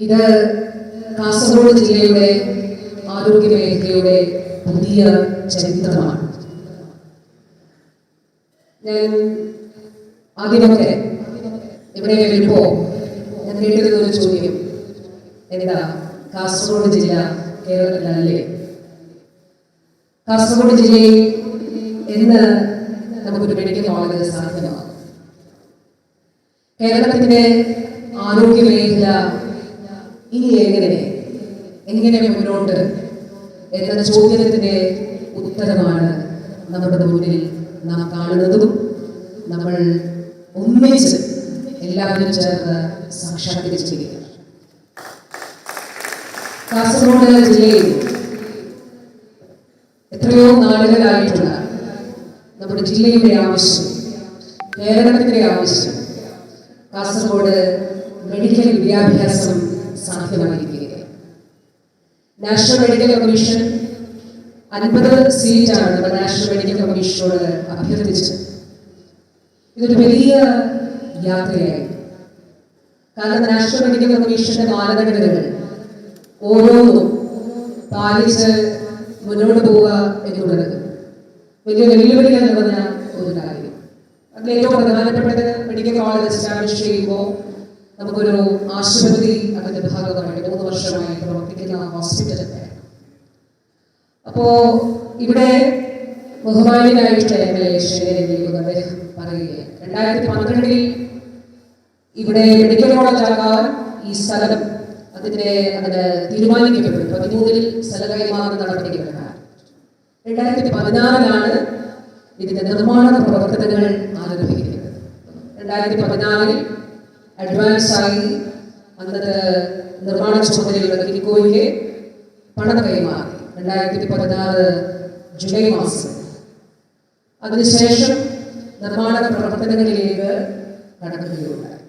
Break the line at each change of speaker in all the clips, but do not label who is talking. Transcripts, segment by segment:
ഇത് കാസർഗോഡ് ജില്ലയുടെ ആരോഗ്യ മേഖലയുടെ പുതിയ ചരിത്രമാണ്. ഞാൻ ആദ്യമൊക്കെ ഇവിടെ വരുമ്പോ ഞാൻ കേട്ടിരുന്ന ഒരു ചോദ്യം. എന്താ? കാസർഗോഡ് ജില്ല കേരളത്തിലല്ലേ? കാസർഗോഡ് ജില്ലയിൽ എന്ന് നമുക്കൊരു മെഡിക്കൽ കോളേജ് സാധ്യമാണ് കേരളത്തിന്റെ ആരോഗ്യ മേഖല ഇനി എങ്ങനെ? എങ്ങനെ മുന്നോട്ട്? എന്ന ചോദ്യത്തിന്റെ ഉത്തരമാണ് നമ്മുടെ മുന്നിൽ നാം കാണുന്നതും നമ്മൾ ഒന്നിച്ച് എല്ലാവരും ചേർന്ന് സാക്ഷാത്കരിച്ചിരിക്കുന്നത് കാസർഗോഡ് ജില്ലയിൽ എത്രയോ നാളുകളായിട്ടുള്ള നമ്മുടെ ജില്ലയുടെ ആവശ്യം കേരളത്തിന്റെ ആവശ്യം കാസർഗോഡ് മെഡിക്കൽ വിദ്യാഭ്യാസം സാധ്യമായിരിക്കുകയാണ് നാഷണൽ മെഡിക്കൽ കമ്മീഷൻ അൻപത് സീറ്റാണ് നമ്മുടെ നാഷണൽ മെഡിക്കൽ കമ്മീഷനോട് അഭ്യർത്ഥിച്ചത്. ഇതൊരു വലിയ യാത്രയായി. കാരണം നാഷണൽ മെഡിക്കൽ കമ്മീഷന്റെ മാനദണ്ഡങ്ങൾ ഓരോന്നും പാലിച്ച് മുന്നോട്ട് പോവുക എന്നുള്ളത് വലിയ വെല്ലുവിളികൾ പറഞ്ഞ ഒരു കാര്യം. അതിൽ ഏറ്റവും പ്രധാനപ്പെട്ടത് മെഡിക്കൽ കോളേജ് എസ്റ്റാബ്ലിഷ് ചെയ്യുമ്പോൾ നമുക്കൊരു ആശുപത്രി അതിന്റെ ഭാഗമായിട്ട് മൂന്ന് വർഷമായി പ്രവർത്തിക്കുന്ന ഹോസ്പിറ്റൽ അപ്പോ ഇവിടെ ബഹുമാനിയായിട്ടുള്ള എം. എൽ. എ. ശേഖരൻ അദ്ദേഹം പറയുകയാണ് രണ്ടായിരത്തി പന്ത്രണ്ടിൽ ഇവിടെ മെഡിക്കൽ കോളേജ് ആകാൻ ഈ സ്ഥലം അതിന്റെ അതിന് തീരുമാനിക്കപ്പെട്ടു. പതിമൂന്നിൽ സ്ഥല കൈമാറുന്ന നടപടികൾ രണ്ടായിരത്തി പതിനാറിലാണ് ഇതിന്റെ നിർമ്മാണ പ്രവർത്തനങ്ങൾ ആരംഭിക്കുന്നത്. രണ്ടായിരത്തി പതിനാലിൽ അഡ്വാൻസ് ആയി അന്നത്തെ നിർമ്മാണ ചുമതലയുള്ള കിക്കോയ്ക്ക് പണം കൈമാറി രണ്ടായിരത്തി പതിനാറ് ജൂലൈ മാസം. അതിനുശേഷം നിർമ്മാണ പ്രവർത്തനങ്ങളിലേക്ക് കടക്കുകയുണ്ടായി.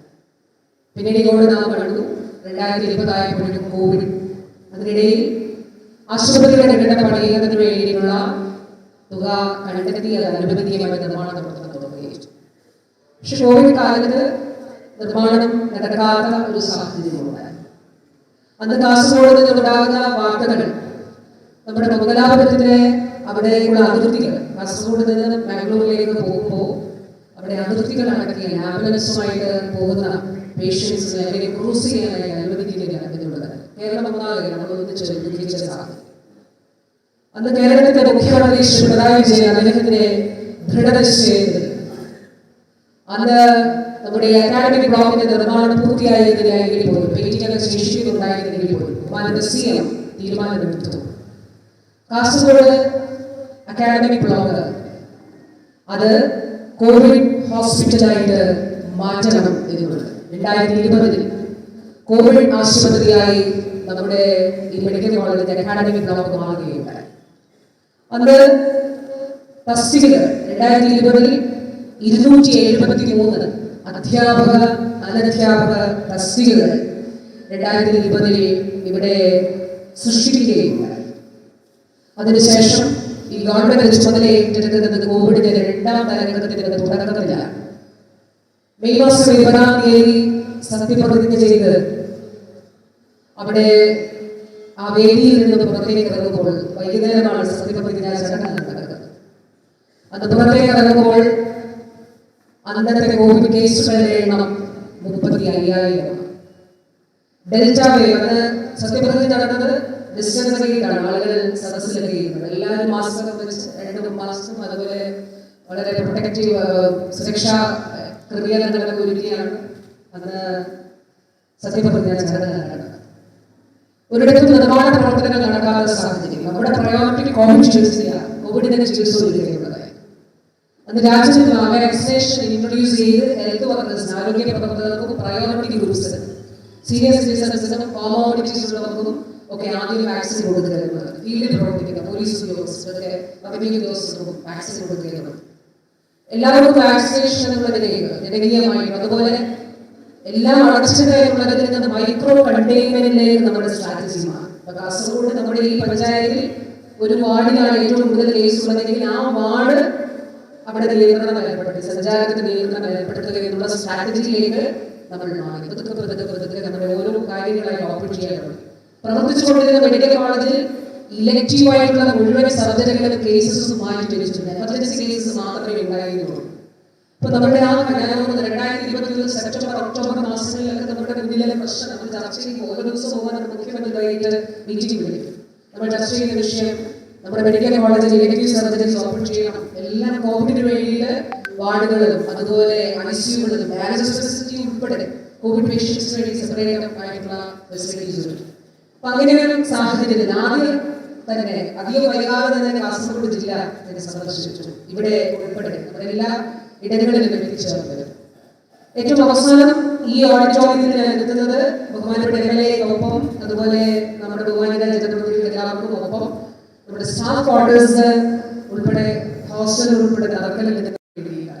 പിന്നീട് നാം കണ്ടു രണ്ടായിരത്തി ഇരുപതായപ്പോഴേക്കും കോവിഡ്. അതിനിടയിൽ ആശുപത്രികളുടെ കെട്ടിട പണിയുന്നതിന് വേണ്ടിയിട്ടുള്ള തുക കണ്ടെത്തിയ അത് അനുവദിക്കുകയുമായി നിർമ്മാണ പ്രവർത്തനം തുടങ്ങുകയും പക്ഷെ കോവിഡ് കാലത്ത് നിർമ്മാണം നടക്കാത്ത ഒരു സാഹചര്യമുണ്ട്. അന്ന് കാസർഗോഡ് നിന്നുണ്ടാകുന്ന വാർത്തകൾ നമ്മുടെ മംഗലാപുരത്തിലെ അവിടെയുള്ള അതിർത്തികൾ കാസർഗോഡ് നിന്ന് ബാംഗ്ലൂരിലേക്ക് പോകുമ്പോൾ അവിടെ അതിർത്തികൾ അടക്കിയ ആംബുലൻസുമായിട്ട് പോകുന്ന പേഷ്യൻസ് അല്ലെങ്കിൽ ക്രൂസ് ചെയ്യാനായി അനുവദിക്കുകയാണ് എന്നുള്ളത് കേരളം ഒന്നാകെ ഒരുമിച്ച സാഹചര്യം അന്ന് കേരളത്തിന്റെ മുഖ്യമന്ത്രി ശ്രീ പിണറായി വിജയൻ അദ്ദേഹത്തിന്റെ ദൃഢനിശ്ചയത്തിൽ അന്ന് നമ്മുടെ അക്കാഡമിക് ബ്ലോക്കിന്റെ നിർമ്മാണം പൂർത്തിയായതിനായെങ്കിൽ പോലും പെയിന്റിംഗ് ശേഷിക്കുന്നുണ്ടായിരുന്നെങ്കിൽ പോലും സി എം തീരുമാനമെടുത്തു കാസർഗോഡ് അക്കാഡമിക് ബ്ലോക്ക് അത് കോവിഡ് ഹോസ്പിറ്റലായിട്ട് മാറ്റണം എന്നുള്ളത്. രണ്ടായിരത്തി ഇരുപതിൽ കോവിഡ് ആശുപത്രിയായി നമ്മുടെ ഈ മെഡിക്കൽ കോളേജ് അക്കാഡമിക് ബ്ലോക്ക് മാറുകയുണ്ടായി. അന്ന് തസ്തികകൾ രണ്ടായിരത്തി ഇരുപതിൽ ഇരുന്നൂറ്റി എഴുപത്തി മൂന്ന് അധ്യാപക അനധ്യാപക തസ്തികകൾ രണ്ടായിരത്തി ഇരുപതിൽ ഇവിടെ സൃഷ്ടിക്കുകയുണ്ടായി. അതിനുശേഷം ഈ ഗവൺമെന്റ് ചുമതല കോവിഡിന്റെ രണ്ടാം തരംഗത്തിന്റെ തുടക്കത്തിലാണ്. മെയ് മാസം ഇരുപതാം തീയതി സത്യപ്രതിജ്ഞ ചെയ്ത് അവിടെ ആ വേദിയിൽ നിന്ന് പുറത്തേക്ക് ഇറങ്ങുമ്പോൾ വൈകുന്നേരമാണ് സത്യപ്രതിജ്ഞ ചടങ്ങ് നടക്കുന്നത് അത് പുറത്തേക്ക് ഇറങ്ങുമ്പോൾ അന്നത്തെ കോവിഡ് കേസുകളുടെ എണ്ണം മുപ്പത്തി അയ്യായിരം. ഡെൽറ്റ വേവ് അത് സത്യപ്രതിജ്ഞ നടന്നത് ഡിസ്റ്റൻസിലേക്കാണ് ആളുകൾ സദസ്സിലൊക്കെ ചെയ്യുന്നത് എല്ലാവരും മാസ്ക് വെച്ച് രണ്ട് മാസ്കും അതുപോലെ വളരെ പ്രൊട്ടക്റ്റീവ് സുരക്ഷാ ക്രമീകരണങ്ങളൊക്കെ ഒരുക്കിയാണ് അന്ന് സത്യപ്രതിജ്ഞ ചടങ്ങ് ഒരിടത്തും നിർമ്മാണ പ്രവർത്തനങ്ങൾ നടക്കാത്ത സാഹചര്യം. നമ്മുടെ പ്രയോറിറ്റി കോവിഡ് ചികിത്സയാണ്. കോവിഡിന്റെ ചികിത്സ ഒരുക്കുകയുള്ളതായി അന്ന് രാജ്യത്ത് വാക്സിനേഷൻ ഇൻട്രൊഡ്യൂസ് ചെയ്ത് ഹെൽത്ത് വർക്കേഴ്സിന് ആരോഗ്യ പ്രവർത്തകർക്കും പ്രയോറിറ്റി ഗ്രൂപ്പ്സ് സീനിയർ സിറ്റിസൺസിനും കോമോബിലിറ്റീസ് ഉള്ളവർക്കും ഒക്കെ ആദ്യം വാക്സിൻ കൊടുക്കുന്നത് ഫീൽഡിൽ പ്രവർത്തിക്കുന്ന പോലീസ് ഉദ്യോഗസ്ഥർക്ക് റവന്യൂ ഉദ്യോഗസ്ഥർക്കും വാക്സിൻ കൊടുക്കുന്നത് എല്ലാവർക്കും വാക്സിനേഷൻ എന്നുള്ളതിലേക്ക് ജനകീയമായിട്ടും അതുപോലെ എല്ലാം അടച്ചിട്ടുള്ളതിൽ നിന്ന് മൈക്രോ കണ്ടെയ്ൻമെന്റിലേക്ക് നമ്മുടെ സ്ട്രാറ്റജി മാറും കാസർഗോഡ് നമ്മുടെ ഈ പഞ്ചായത്തിൽ ഒരു വാർഡിലാണ് ഏറ്റവും കൂടുതൽ കേസ് ഉള്ളതെങ്കിൽ ആ വാർഡ് അവിടെ നിയന്ത്രണം ഏർപ്പെടുത്തി സഞ്ചാരത്തിന് നിയന്ത്രണം ഏർപ്പെടുത്തുക എന്നുള്ള സ്ട്രാറ്റജിയിലേക്ക് നമ്മൾ മാറി. പതുക്കെ പതുക്കെ പതുക്കെ നമ്മുടെ ഓരോ കാര്യങ്ങളായി ഓപ്പറേറ്റ് ചെയ്യാറുണ്ട് പ്രവർത്തിച്ചുകൊണ്ടിരുന്ന മെഡിക്കൽ കോളേജിൽ ഇലക്റ്റീവ് ആയിട്ടുള്ള മുഴുവൻ സർജറികളും കേസസും മാറ്റി വെച്ചിട്ടുണ്ട് എമർജൻസി കേസസ് മാത്രമേ ഉണ്ടായിരുന്നുള്ളൂ. ഇപ്പൊ നമ്മുടെ ആ കല്യാണം രണ്ടായിരത്തി ഇരുപത്തി സെപ്റ്റംബർ ഒക്ടോബർ മാസങ്ങളിലൊക്കെ നമ്മുടെ മുന്നിലെ പ്രശ്നം നമ്മൾ ചർച്ച ചെയ്യുമ്പോൾ ഓരോ ദിവസം പോകാൻ മുഖ്യമന്ത്രി മുഖ്യമന്ത്രിയായിട്ട് മീറ്റിംഗ് വിളിക്കും നമ്മൾ ചർച്ച ചെയ്യുന്ന വിഷയം നമ്മുടെ മെഡിക്കൽ കോളേജിൽ ഇലക്ടീവ് സർജറീസ് ഓപ്പൺ ചെയ്യണം. എല്ലാം കോവിഡിന് വേണ്ടിയിട്ട് വാർഡുകളും അതുപോലെ ഐസിയുകളും ഡയാലിസിസ് ഉൾപ്പെടെ കോവിഡ് പേഷ്യൻസിന് വേണ്ടി സെപ്പറേറ്റ് ആയിട്ടുള്ള ഫെസിലിറ്റീസ് അപ്പൊ അങ്ങനെ ഒരു സാഹചര്യത്തിൽ ആദ്യം തന്നെ അധികം വൈകാതെ തന്നെ കാസർഗോഡ് ജില്ല സന്ദർശിച്ചു ഇവിടെ ഉൾപ്പെടെ നമ്മുടെ എല്ലാ ഇടങ്ങളിലും എത്തിച്ചേർന്നത്. ഏറ്റവും അവസാനം ഈ ഓഡിറ്റോറിയത്തിൽ ബഹുമാനപ്പെട്ട എം അതുപോലെ നമ്മുടെ ബഹുമാനിത ജനപ്രതിനിധികൾ ഒപ്പം നമ്മുടെ സ്റ്റാഫ് ഉൾപ്പെടെ ഹോസ്റ്റൽ ഉൾപ്പെടെ തറക്കലിൽ എത്തുന്ന നിർമ്മാണ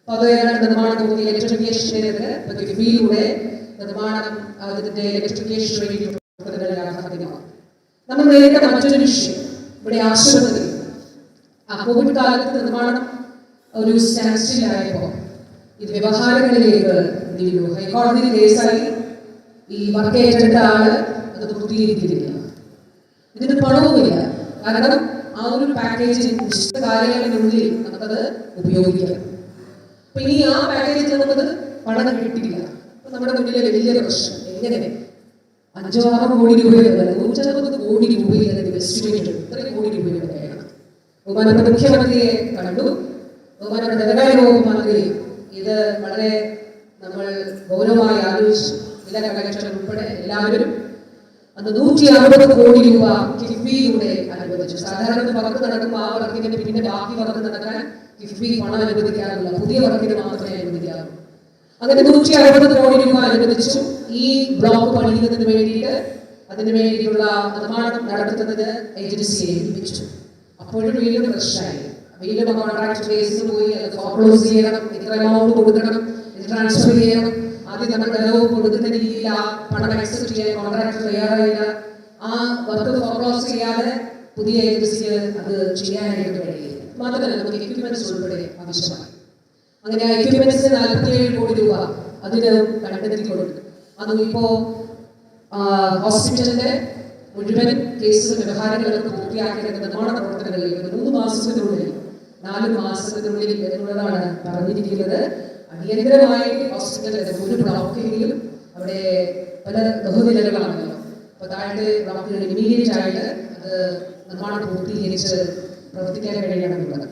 അപ്പൊ അത് ഏതാണ്ട് നിർമ്മാണം അതിന്റെ ഇലക്ട്രിഫിക്കേഷൻ നമ്മൾ നേരിട്ട മറ്റൊരു വിഷയം ഇവിടെ ആശുപത്രി. ആ കോവിഡ് കാലത്ത് നിർമ്മാണം ഒരു സ്റ്റാൻഡിലായപ്പോൾ ഇത് വ്യവഹാരങ്ങളിലേക്ക് നീങ്ങു ഹൈക്കോടതി കേസായി ഈ വർക്ക് ഏറ്റെടുത്ത ആൾ അത് പൂർത്തീകരിക്കുന്നില്ല. ഇതിന് പണവുമില്ല. കാരണം ഒരു പാക്കേജ് നിശ്ചിത കാലയളവിനുള്ളിൽ നമുക്കത് ഉപയോഗിക്കാം. അപ്പൊ ഇനി ആ പാക്കേജിൽ നമുക്കത് പണം കിട്ടില്ല അപ്പൊ നമ്മുടെ മുന്നിലെ വലിയ പ്രശ്നം എങ്ങനെ? അഞ്ചോ ആറോ കോടി രൂപയുടെ നൂറ്ററുപത് കോടി രൂപയുടെ എസ്റ്റിമേറ്റ് ഇത്രയും കോടി രൂപയുടെ വേണം ബഹുമാനപ്പെട്ട മുഖ്യമന്ത്രിയെ കണ്ടു. ബഹുമാനപ്പെട്ട ധനകാര്യ വകുപ്പ് മന്ത്രി ഇത് വളരെ നമ്മൾ ഗൗരവമായി ആലോചിച്ചു. ജില്ലാ കളക്ടർ ഉൾപ്പെടെ എല്ലാവരും അന്ന് നൂറ്റി അറുപത് കോടി രൂപ അനുവദിച്ചു സാധാരണ വർക്ക് നടക്കുമ്പോൾ ആ വർക്കിന്റെ പിന്നെ ബാക്കി വർക്ക് നടക്കാൻ കിഫ്ബി പണം അനുവദിക്കാറില്ല. പുതിയ വർക്കിന് മാത്രമേ അനുവദിക്കാറുള്ളൂ. അങ്ങനെ നൂറ്റി അറുപത് കോടി രൂപ അനുവദിച്ചു. ഈ ബ്ലോക്ക് പണിയുന്നതിന് വേണ്ടിയിട്ട് അതിന് വേണ്ടിയുള്ള നിർമ്മാണം നടത്തുന്നത് ഏജൻസിയെ ഏൽപ്പിച്ചു. അപ്പോഴും വീണ്ടും പ്രശ്നമായി വീണ്ടും കോൺട്രാക്ട് കേസ് പോയി. അത് ഫോർക്ലോസ് ചെയ്യണം. ഇത്ര എമൗണ്ട് കൊടുക്കണം. ഇത് ട്രാൻസ്ഫർ ചെയ്യണം. ആദ്യം നമ്മൾ ഇളവ് കൊടുക്കുന്ന രീതിയിൽ ആ പണം അക്സെപ്റ്റ് ചെയ്യാൻ കോൺട്രാക്ട് തയ്യാറായില്ല. ആ വർക്ക് ഫോർക്ലോസ് ചെയ്യാതെ പുതിയ ഏജൻസിക്ക് അത് ചെയ്യാനായിട്ട് കഴിയില്ല മാത്രമല്ല നമുക്ക് എക്യുപ്മെന്റ്സ് ഉൾപ്പെടെ ആവശ്യമാണ്. അങ്ങനെ എക്യുപ്മെന്റ്സ് നാൽപ്പത്തിയേഴ് കോടി രൂപ അതിന് കണ്ടെത്തിക്കൊടുത്തു. അതും ഇപ്പോ ആ, ഹോസ്പിറ്റലിന്റെ മുഴുവൻ കേസുകൾ വ്യവഹാരങ്ങളൊക്കെ പൂർത്തിയാക്കിയ നിർമ്മാണ പ്രവർത്തനങ്ങളിൽ മൂന്ന് മാസത്തിനുള്ളിൽ നാല് മാസത്തിനുള്ളിൽ എന്നുള്ളതാണ് പറഞ്ഞിരിക്കുന്നത്. അടിയന്തരമായി ഹോസ്പിറ്റലിന്റെ ഒരു ബ്ലോക്കെങ്കിലും അവിടെ പല ബഹുനിലകളാണല്ലോ അപ്പൊ താഴെ ബ്ലോക്കുകൾ ഇമീഡിയറ്റ് ആയിട്ട് അത് നിർമ്മാണം പൂർത്തീകരിച്ച് പ്രവർത്തിക്കാൻ കഴിയണമെന്നുള്ളത്